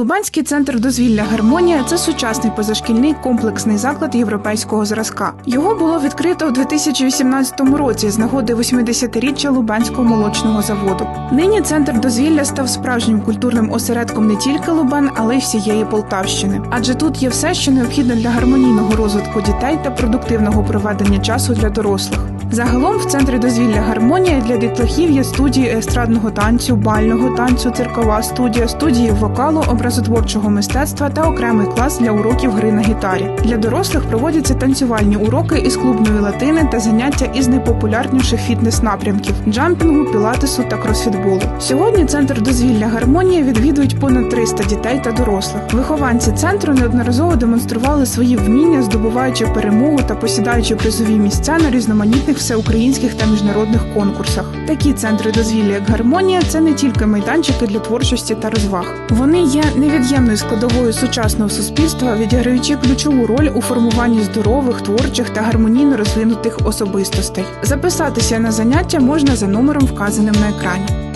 Лубанський центр дозвілля Гармонія це сучасний позашкільний комплексний заклад європейського зразка. Його було відкрито у 2018 році з нагоди 80-річчя Лубанського молочного заводу. Нині центр дозвілля став справжнім культурним осередком не тільки Лубан, але й всієї Полтавщини. Адже тут є все, що необхідно для гармонійного розвитку дітей та продуктивного проведення часу для дорослих. Загалом в центрі дозвілля гармонія для дітлахів є студії естрадного танцю, бального танцю, циркова студія, студії вокалу, образотворчого мистецтва та окремий клас для уроків гри на гітарі. Для дорослих проводяться танцювальні уроки із клубної латини та заняття із найпопулярніших фітнес-напрямків джампінгу, пілатесу та кросфітболу. Сьогодні центр дозвілля гармонія відвідують понад 300 дітей та дорослих. Вихованці центру неодноразово демонстрували свої вміння, здобуваючи перемогу та посідаючи призові місця на різноманітних всеукраїнських та міжнародних конкурсах. Такі центри дозвілля, як гармонія, це не тільки майданчики для творчості та розваг. Вони є невід'ємною складовою сучасного суспільства, відіграючи ключову роль у формуванні здорових, творчих та гармонійно розвинутих особистостей. Записатися на заняття можна за номером, вказаним на екрані.